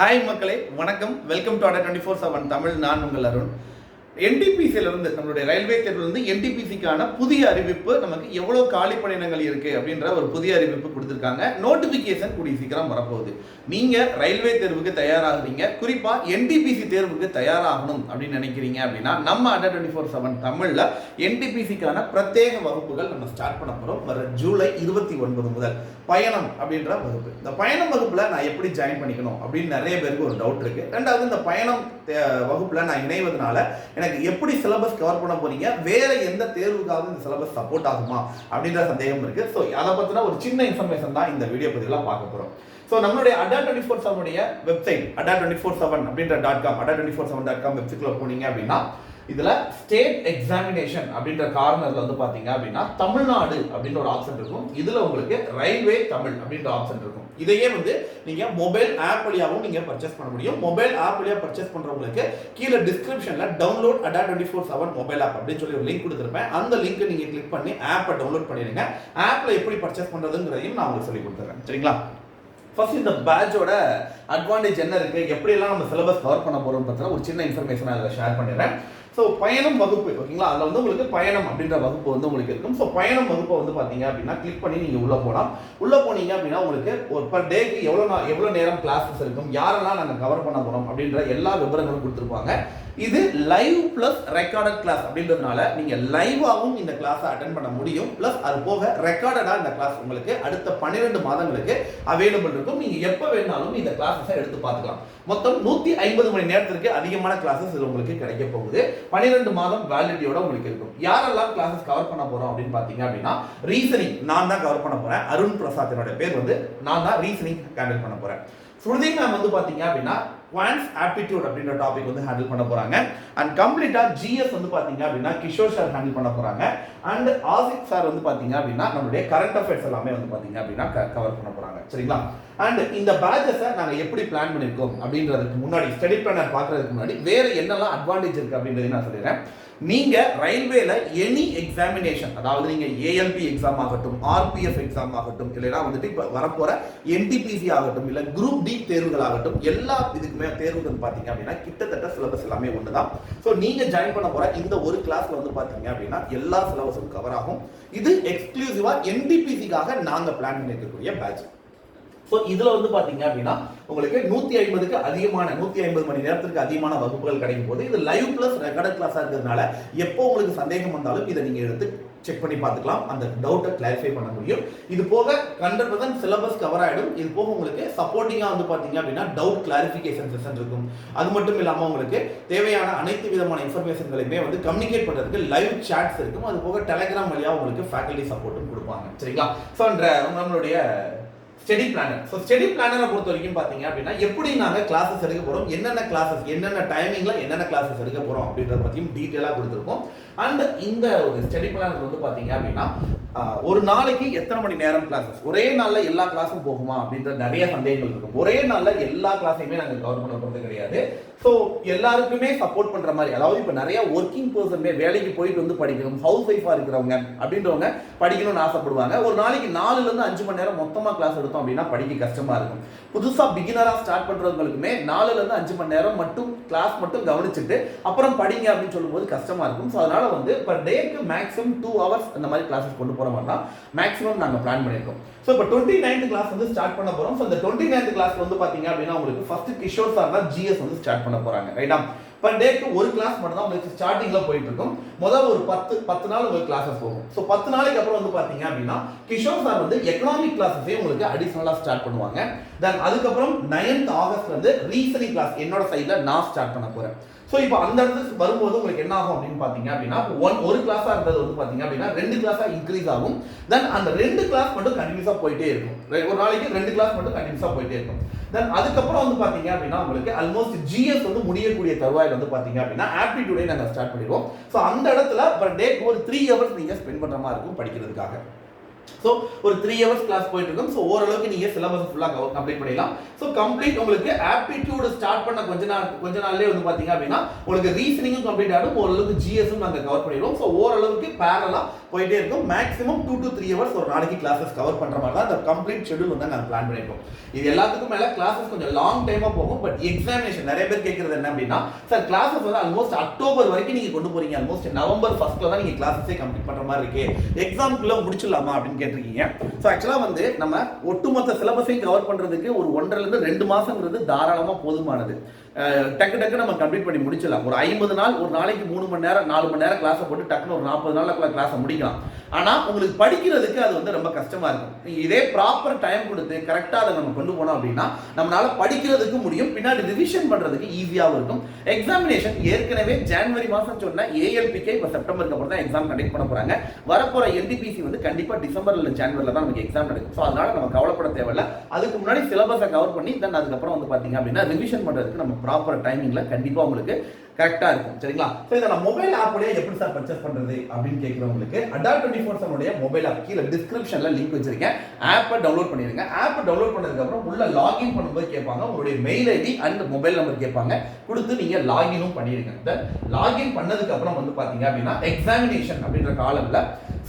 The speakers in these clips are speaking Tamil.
ஹாய் மக்களே. வணக்கம். Welcome to Adda twenty four seven Tamil நான் உங்கள் அருண். என்டிபிசியிலிருந்து நம்மளுடைய ரயில்வே தேர்விலிருந்து என்டிபிசிக்கான புதிய அறிவிப்பு நமக்கு எவ்வளோ காலி பணியிடங்கள் அப்படின்ற ஒரு புதிய அறிவிப்பு கொடுத்துருக்காங்க. நோட்டிஃபிகேஷன் கூடிய சீக்கிரம் வரப்போகுது. நீங்கள் ரயில்வே தேர்வுக்கு தயாராகிறீங்க. குறிப்பாக என்டிபிசி தேர்வுக்கு தயாராகணும் அப்படின்னு நினைக்கிறீங்க அப்படின்னா நம்ம அண்டர் டுவெண்ட்டி ஃபோர் செவன் தமிழில் என்டிபிசிக்கான பிரத்யேக வகுப்புகள் நம்ம ஸ்டார்ட் பண்ண போகிறோம் வர ஜூலை இருபத்தி ஒன்பது முதல். பயணம் அப்படின்ற வகுப்பு. இந்த பயணம் வகுப்பில் நான் எப்படி ஜாயின் பண்ணிக்கணும் அப்படின்னு நிறைய பேருக்கு ஒரு டவுட் இருக்குது ரெண்டாவது இந்த பயணம் தே- நான் இணைவதனால எனக்கு எப்படி சிலபஸ் கவர் பண்ண போறீங்க? வேற எந்த தேர்வுக்காவது இந்த சிலபஸ் சப்போர்ட் ஆகுமா? அப்படின்ற சந்தேகம் இருக்கு. ஸோ அதை பத்தின ஒரு சின்ன இன்ஃபர்மேஷன் தான் இந்த வீடியோ பதிவில் பார்க்க போறோம். ஸோ நம்மளுடைய அடா twenty four செவனுடைய website Adda twenty four seven அப்படின்ற dot com Adda twenty four seven dot com வெப்சைட்ல போனீங்க அப்படின்னா இதில் ஸ்டேட் எக்ஸாமினேஷன் அப்படின்ற கார்னரில் வந்து பார்த்தீங்க அப்படின்னா தமிழ்நாடு அப்படின்ற ஒரு ஆப்ஷன் இருக்கும். இதில் உங்களுக்கு ரயில்வே தமிழ் அப்படின்ற ஆப்ஷன் இருக்கும். இதையே வந்து நீங்கள் மொபைல் ஆப் வழியாகவும் நீங்கள் பர்ச்சேஸ் பண்ண முடியும். மொபைல் ஆப் வழியாக பர்ச்சேஸ் பண்ணுறவங்களுக்கு கீழே டிஸ்கிரிப்ஷனில் download Adda twenty four seven mobile app அப்படின்னு சொல்லி ஒரு லிங்க் கொடுத்துருப்பேன். அந்த லிங்க் நீங்கள் கிளிக் பண்ணி ஆப்பை டவுன்லோட் பண்ணிடுங்க. ஆப்பில் எப்படி பர்ச்சேஸ் பண்ணுறதுங்கிறதையும் நான் உங்களுக்கு சொல்லி கொடுத்துறேன். சரிங்களா? ஃபர்ஸ்ட் இந்த பேட்சோட அட்வான்டேஜ் என்ன இருக்குது எப்படியெல்லாம் நம்ம சிலபஸ் கவர் பண்ண போகிறோம் பார்த்தீங்கன்னா ஒரு சின்ன இன்ஃபர்மேஷன் அதில் ஷேர் பண்ணிடுறேன். ஸோ பயணம் வகுப்பு ஓகேங்களா? அதில் வந்து உங்களுக்கு பயணம் அப்படின்ற வகுப்பு வந்து உங்களுக்கு இருக்கும். ஸோ பயணம் வகுப்பை வந்து பார்த்தீங்க அப்படின்னா கிளிக் பண்ணி நீங்கள் உள்ளே போகலாம் உள்ளே போனீங்க அப்படின்னா உங்களுக்கு ஒரு பர் டேக்கு எவ்வளோ நான் எவ்வளோ நேரம் கிளாஸஸ் இருக்கும் யாரெல்லாம் நாங்கள் கவர் பண்ண போகிறோம் அப்படின்ற எல்லா விவரங்களும் கொடுத்துருப்பாங்க. இது லைவ் ப்ளஸ் ரெக்கார்டட் கிளாஸ் அப்படின்றதுனால நீங்கள் லைவாகவும் இந்த கிளாஸை அட்டன் பண்ண முடியும். ப்ளஸ் அது போக ரெக்கார்டடாக இந்த கிளாஸ் உங்களுக்கு அடுத்த பன்னிரெண்டு மாதங்களுக்கு அவைலபிள் இருக்கும். நீங்கள் எப்போ வேணாலும் இந்த கிளாஸஸை எடுத்து பார்த்துக்கலாம். மொத்தம் நூற்றி ஐம்பது மணி நேரத்திற்கு அதிகமான கிளாஸஸ் இது உங்களுக்கு கிடைக்க போகுது. பன்னிரெண்டு மாதம் வேலிடியோட உங்களுக்கு இருக்கும். யாரெல்லாம் கிளாஸஸ் கவர் பண்ண போறோம் அப்படின்னு பார்த்தீங்க அப்படின்னா ரீசனிங் நான் தான் கவர் பண்ண போறேன். அருண் பிரசாத் என்னோட பேர் வந்து நான் தான் ரீசனிங் ஹேண்டில் பண்ண போறேன். ஸ்ருதி மேம் வந்து பாத்தீங்க அப்படின்னா குவான்ஸ் ஆப்டிடியூட் அப்படின்ற டாபிக் வந்து ஹேண்டில் பண்ண போறாங்க. அண்ட் கம்ப்ளீட்டா ஜிஎஸ் வந்து பாத்தீங்க அப்படின்னா கிஷோர் சார் ஹேண்டில் பண்ண போறாங்க. அண்ட் ஆசிக் சார் வந்து பாத்தீங்க அப்படின்னா நம்மளுடைய கரண்ட் அஃபேர்ஸ் எல்லாமே வந்து பாத்தீங்க அப்படின்னா கவர் பண்ண போறாங்க. சரிங்களா? அண்ட் இந்த பேட்சஸை நாங்கள் எப்படி பிளான் பண்ணியிருக்கோம் அப்படின்றதுக்கு முன்னாடி ஸ்டடி பிளானர் பார்க்குறதுக்கு முன்னாடி வேறு என்னெல்லாம் அட்வான்டேஜ் இருக்குது அப்படின்றதையும் நான் சொல்லிடுறேன். நீங்கள் ரயில்வேல எனி எக்ஸாமினேஷன் அதாவது நீங்கள் ஏஎல்பி எக்ஸாம் ஆகட்டும் ஆர்பிஎஃப் எக்ஸாம் ஆகட்டும் இல்லைன்னா வந்துட்டு இப்போ வரப்போகிற என்டிபிசி ஆகட்டும் இல்லை குரூப் டி தேர்வுகள் ஆகட்டும் எல்லா இதுக்குமே தேர்வுகள் பார்த்தீங்க அப்படின்னா கிட்டத்தட்ட சிலபஸ் எல்லாமே ஒன்று தான் ஸோ நீங்கள் ஜாயின் பண்ண போகிற இந்த ஒரு கிளாஸில் வந்து பார்த்தீங்க அப்படின்னா எல்லா சிலபஸும் கவர் ஆகும். இது எக்ஸ்க்ளூசிவாக என்டிபிசிக்காக நாங்கள் பிளான் பண்ணியிருக்கக்கூடிய பேட்ச் ஸோ இதில் வந்து பார்த்தீங்க அப்படின்னா உங்களுக்கு நூற்றி ஐம்பதுக்கு அதிகமான நூற்றி ஐம்பது மணி நேரத்திற்கு அதிகமான வகுப்புகள் கிடைக்கும் போது இது லைவ் ப்ளஸ் ரெக்கார்டட் கிளாஸாக இருக்கிறதுனால எப்போ உங்களுக்கு சந்தேகம் வந்தாலும் இதை நீங்கள் எடுத்து செக் பண்ணி பார்த்துக்கலாம். அந்த டவுட்டை கிளாரிஃபை பண்ண முடியும். இது போக ஹண்ட்ரட் பர்சன்ட் சிலபஸ் கவர் ஆகிடும் இது போக உங்களுக்கு சப்போர்ட்டிங்காக வந்து பார்த்தீங்க அப்படின்னா டவுட் கிளாரிஃபிகேஷன் செஷன் இருக்கும். அது மட்டும் இல்லாமல் உங்களுக்கு தேவையான அனைத்து விதமான இன்ஃபர்மேஷன்களையுமே வந்து கம்யூனிகேட் பண்ணுறதுக்கு லைவ் சாட்ஸ் இருக்கும். அது போக டெலகிராம் வழியாக உங்களுக்கு ஃபேக்கல்டி சப்போர்ட்டும் கொடுப்பாங்க. சரிங்களா? ஸோ நம்மளுடைய ஸ்டடி பிளானர் ஸோ ஸ்டடி பிளானரை பொறுத்த வரைக்கும் பார்த்தீங்க அப்படின்னா எப்படி நாங்கள் கிளாஸஸ் எடுக்க போகிறோம் என்னென்ன கிளாஸஸ் என்னென்ன டைமிங்கில் என்னென்ன கிளாஸஸ் எடுக்க போகிறோம் அப்படின்றத பற்றியும் டீட்டெயிலாக கொடுத்துருக்கோம். அண்ட் இந்த ஒரு ஸ்டடி பிளானர் வந்து பார்த்தீங்க அப்படின்னா ஒரு நாளைக்கு எத்தனை மணி நேரம் கிளாஸஸ் ஒரே நாளில் எல்லா கிளாஸும் போகுமா அப்படின்ற நிறைய சந்தேகங்கள் இருக்கும். ஒரே நாளில் எல்லா கிளாஸையுமே நாங்கள் கவர் பண்ண போகிறது கிடையாது. ஸோ எல்லாருக்குமே சப்போர்ட் பண்ணுற மாதிரி அதாவது இப்போ நிறைய ஒர்க்கிங் பர்சன்மே வேலைக்கு போயிட்டு வந்து படிக்கணும் ஹவுஸ் ஒய்ஃபாக இருக்கிறவங்க அப்படின்றவங்க படிக்கணும்னு ஆசைப்படுவாங்க. ஒரு நாளைக்கு நாலுலேருந்து அஞ்சு மணி நேரம் மொத்தமாக கிளாஸ் எடுத்தோம் அப்படின்னா படிக்க கஷ்டமா இருக்கும். புதுசாக பிகினராக ஸ்டார்ட் பண்ணுறவங்களுக்குமே நாலுலேருந்து அஞ்சு மணி நேரம் மட்டும் கிளாஸ் மட்டும் கவனிச்சுட்டு அப்புறம் படிங்க அப்படின்னு சொல்லும்போது கஷ்டமா இருக்கும். ஸோ அதனால வந்து இப்போ டேக்கு மேக்ஸிமம் டூ ஹவர்ஸ் அந்த மாதிரி கிளாஸஸ் கொண்டு போகிற மாதிரி தான் மேக்ஸிமம் நாங்கள் பிளான் பண்ணியிருக்கோம். ஸோ இப்போ டுவெண்ட்டி நைன்த் கிளாஸ் வந்து ஸ்டார்ட் பண்ண போகிறோம் ஸோ இந்த டுவெண்ட்டி நைன்த் கிளாஸ் வந்து பார்த்தீங்க அப்படின்னா உங்களுக்கு ஃபஸ்ட்டு கிஷோர் சார் தான் ஜிஎஸ் வந்து ஸ்டார்ட் பண்ண போகிறாங்க ரைட்டா பர் டேக்கு ஒரு கிளாஸ் மட்டும் தான் உங்களுக்கு ஸ்டார்டிங்கில் போயிட்டு இருக்கும். முதல் ஒரு பத்து பத்து நாள் உங்களுக்கு கிளாஸஸ் போகும். ஸோ பத்து நாளைக்கு அப்புறம் வந்து பார்த்தீங்க அப்படின்னா கிஷோர் சார் வந்து எக்கனாமிக் கிளாஸஸே உங்களுக்கு அடிஷ்னலாக ஸ்டார்ட் பண்ணுவாங்க. தென் அதுக்கப்புறம் நைன்த் ஆகஸ்ட் வந்து ரீசனிங் கிளாஸ் என்னோட சைடில் நான் ஸ்டார்ட் பண்ண போகிறேன் ஸோ இப்போ அந்த இடத்துக்கு வரும்போது உங்களுக்கு என்ன ஆகும் அப்படின்னு பார்த்தீங்க அப்படின்னா ஒன் ஒரு கிளாஸாக இருந்தது வந்து பார்த்தீங்க அப்படின்னா ரெண்டு கிளாஸாக இன்க்ரீஸ் ஆகும். தென் அந்த ரெண்டு கிளாஸ் மட்டும் கண்டினியூஸாக போயிட்டே இருக்கும். ரெ- ஒரு நாளைக்கு ரெண்டு கிளாஸ் மட்டும் கண்டினியூஸாக போயிட்டே இருக்கும். தென் அதுக்கப்புறம் வந்து பார்த்தீங்க அப்படின்னா உங்களுக்கு ஆல்மோஸ்ட் ஜிஎஸ் வந்து முடியக்கூடிய தருவாயில் வந்து பார்த்தீங்க அப்படின்னா ஆப்டிடியூடே நாங்கள் ஸ்டார்ட் பண்ணிடுவோம். ஸோ அந்த இடத்துல பர் டே ஒரு த்ரீ ஹவர்ஸ் நீங்கள் ஸ்பெண்ட் பண்ணுற மாதிரி இருக்கும் படிக்கிறதுக்காக. ஸோ ஒரு த்ரீ ஹவர்ஸ் கிளாஸ் போயிட்டு இருக்கும் ஸோ ஓரளவுக்கு நீங்கள் சிலபஸ் ஃபுல்லாக கம்ப்ளீட் பண்ணிடலாம். ஸோ கம்ப்ளீட் உங்களுக்கு ஆப்டிடியூடு ஸ்டார்ட் பண்ண கொஞ்ச நாள் கொஞ்ச நாள்லேயே வந்து பார்த்தீங்க அப்படின்னா உங்களுக்கு ரீசனிங்கும் கம்ப்ளீட் ஆகும். ஓரளவுக்கு ஜிஎஸும் நாங்கள் கவர் பண்ணிடுவோம். ஸோ ஓரளவுக்கு பேரலாக போயிட்டே இருக்கும். Maximum two to three hours ஒரு நாளைக்கு கிளாஸஸ் கவர் பண்ணுற மாதிரி தான் அந்த கம்ப்ளீட் ஷெடியூல் வந்து நாங்கள் பிளான் பண்ணியிருக்கோம். இது எல்லாத்துக்கும் மேலே கிளாஸஸ் கொஞ்சம் லாங் டைமாக போகும். பட் எக்ஸாமினேஷன் நிறைய பேர் கேட்குறது என்ன அப்படின்னா சார் கிளாஸஸ் வந்து ஆல்மோஸ்ட் அக்டோபர் வரைக்கும் நீங்கள் கொண்டு போறீங்க. ஆல்மோஸ்ட் நவம்பர் ஃபஸ்ட்டில் தான் நீங்கள் கிளாஸஸே கம்ப்ளீட் பண்ணுற மாதிரி இருக்கு. எக்ஸாம்க்குள்ள முடிச்சிடலாமா அப்படின்னு கேட்டிருக்கீங்க. ஸோ ஆக்சுவலாக வந்து நம்ம ஒட்டுமொத்த சிலபஸையும் கவர் பண்ணுறதுக்கு ஒரு ஒன்றரைலேருந்து ரெண்டு மாதங்கிறது தாராளமாக போதுமானது. டக்கு டக்கு நம்ம கம்ப்ளீட் பண்ணி முடிச்சிடலாம். ஒரு ஐம்பது நாள் ஒரு நாளைக்கு மூணு மணி நேரம் நாலு மணி நேரம் கிளாஸை போட்டு டக்குன்னு ஒரு நாற்பது நாளுக்குள்ள கிளாஸை முடிக்கலாம். ஆனால் உங்களுக்கு படிக்கிறதுக்கு அது வந்து ரொம்ப கஷ்டமாக இருக்கும். நீங்கள் இதே ப்ராப்பர் டைம் கொடுத்து கரெக்டாக அதை நம்ம கொண்டு போனோம் அப்படின்னா நம்மளால் படிக்கிறதுக்கு முடியும். பின்னாடி ரிவிஷன் பண்ணுறதுக்கு ஈஸியாகவும் இருக்கும். எக்ஸாமினேஷன் ஏற்கனவே ஜான்வரி மாதம் சொன்ன ஏஎல்பிக்கே இப்போ செப்டம்பருக்கு அப்புறம் தான் எக்ஸாம் கண்டக்ட் பண்ண போகிறாங்க வரப்போகிற என்டிபிசி வந்து கண்டிப்பாக டிசம்பர் இல்லை தான் நமக்கு எக்ஸாம் நடக்கும். ஸோ அதனால் நம்ம கவலைப்பட தேவையில்ல. அதுக்கு முன்னாடி சிலபஸை கவர் பண்ணி தென் அதுக்கப்புறம் வந்து பார்த்தீங்க அப்படின்னா ரிவிஷன் பண்ணுறதுக்கு நம்ம ப்ராப்பர் டைமிங்ல கண்டிப்பா உங்களுக்கு கரெக்டாக இருக்கும். சரிங்களா? ஸோ இதை நான் மொபைல் ஆப்போடய எப்படி சார் பர்ச்சேஸ் பண்ணுறது அப்படின்னு கேட்குறவங்களுக்கு அடால் டுவெண்ட்டி ஃபோர் செவனுடைய மொபைல் ஆப் கீழே டிஸ்கிரிப்ஷனில் லிங்க் வச்சிருக்கேன். ஆப்பை டவுன்லோட் பண்ணிடுங்க ஆப்பை டவுன்லோட் பண்ணதுக்கப்புறம் உள்ள லாகின் பண்ணும்போது கேட்பாங்க. உங்களுடைய mail ID and mobile number கேட்பாங்க. கொடுத்து நீங்கள் லாகினும் பண்ணிடுங்க. தென் லாகின் பண்ணதுக்கப்புறம் வந்து பார்த்தீங்க அப்படின்னா எக்ஸாமினேஷன் அப்படின்ற காலத்தில்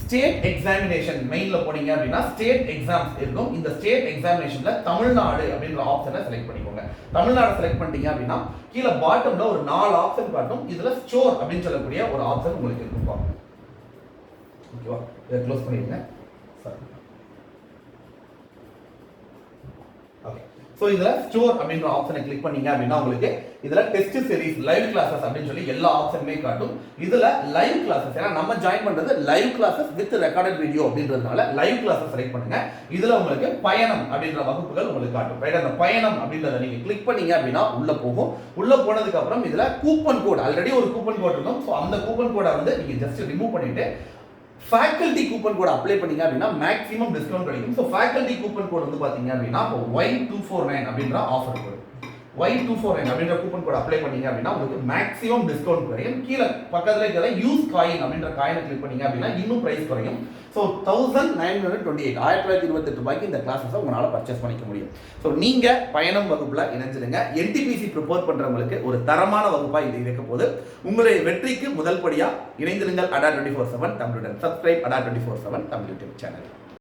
ஸ்டேட் எக்ஸாமினேஷன் மெயினில் போனீங்க அப்படின்னா ஸ்டேட் எக்ஸாம்ஸ் இருக்கும். இந்த ஸ்டேட் எக்ஸாமினேஷனில் தமிழ்நாடு அப்படின்ற ஆப்ஷனை செலக்ட் பண்ணிக்கோங்க. தமிழ்நாடு செலக்ட் பண்ணிட்டீங்க அப்படின்னா கீழே பாட்டம்ல ஒரு நாலு ஆப்ஷன் காட்டும். இதுல ஸ்டோர் அப்படின்னு சொல்லக்கூடிய ஒரு ஆப்ஷன் உங்களுக்கு இருக்கும். ஓகேவா இதை க்ளோஸ் பண்ணிடுங்க. சார் ஸோ இதில் ஸ்டோர் அப்படின்ற ஆப்ஷனை கிளிக் பண்ணீங்க அப்படின்னா உங்களுக்கு இதில் டெஸ்ட் சீரிஸ் லைவ் கிளாஸஸ் அப்படின்னு சொல்லி எல்லா ஆப்ஷனுமே காட்டும். இதில் லைவ் கிளாஸஸ் ஏன்னா நம்ம ஜாயின் பண்ணுறது live classes with recorded video அப்படின்றதுனால லைவ் கிளாஸஸ் செலக்ட் பண்ணுங்க. இதில் உங்களுக்கு பயணம் அப்படின்ற வகுப்புகள் உங்களுக்கு காட்டும். ரைட் அந்த பயணம் அப்படின்றத நீங்கள் கிளிக் பண்ணீங்க அப்படின்னா உள்ளே போகும். உள்ளே போனதுக்கப்புறம் இதில் கூப்பன் கோட் ஆல்ரெடி ஒரு கூப்பன் கோட் இருக்கும். ஸோ அந்த கூப்பன் கோடை வந்து நீங்கள் ஜஸ்ட் ரிமூவ் பண்ணிட்டு ஃபேக்கல்ட்டி கூப்பன் கோட் அப்ளை பண்ணீங்க அப்படின்னா மேக்ஸிமம் டிஸ்கவுண்ட் கிடைக்கும். ஸோ ஃபேக்கல்ட்டி கூப்பன் கோட் வந்து பார்த்தீங்க அப்படின்னா இப்போ ஒய் டூ ஃபோர் நைன் அப்படின்ற offer code Y two four nine அப்படின்ற கூப்பன் கோட் அப்ளை பண்ணீங்க அப்படின்னா உங்களுக்கு மேக்ஸிமம் டிஸ்கவுண்ட் குறையும். கீழே பக்கத்தில் இருக்கிற யூஸ் காயின் அப்படின்ற காயினை கிளிக் பண்ணீங்க அப்படின்னா இன்னும் ப்ரைஸ் குறையும். So thousand nine hundred twenty eight ஆயிரத்தி தொள்ளாயிரத்தி இருபத்தெட்டு ரூபாய்க்கு இந்த கிளாஸஸை உங்களால் பர்ச்சேஸ் பண்ணிக்க முடியும். ஸோ நீங்கள் பயணம் வகுப்பில் இணைஞ்சிருங்க. என்டிபிசி ப்ரிப்பேர் பண்ணுறவங்களுக்கு ஒரு தரமான வகுப்பாக இது இருக்க போது உங்களுடைய வெற்றிக்கு முதல் படியாக இணைந்திருங்கள். அடா twenty four seven தமிழுடன் subscribe Adda twenty four seven Tamil YouTube channel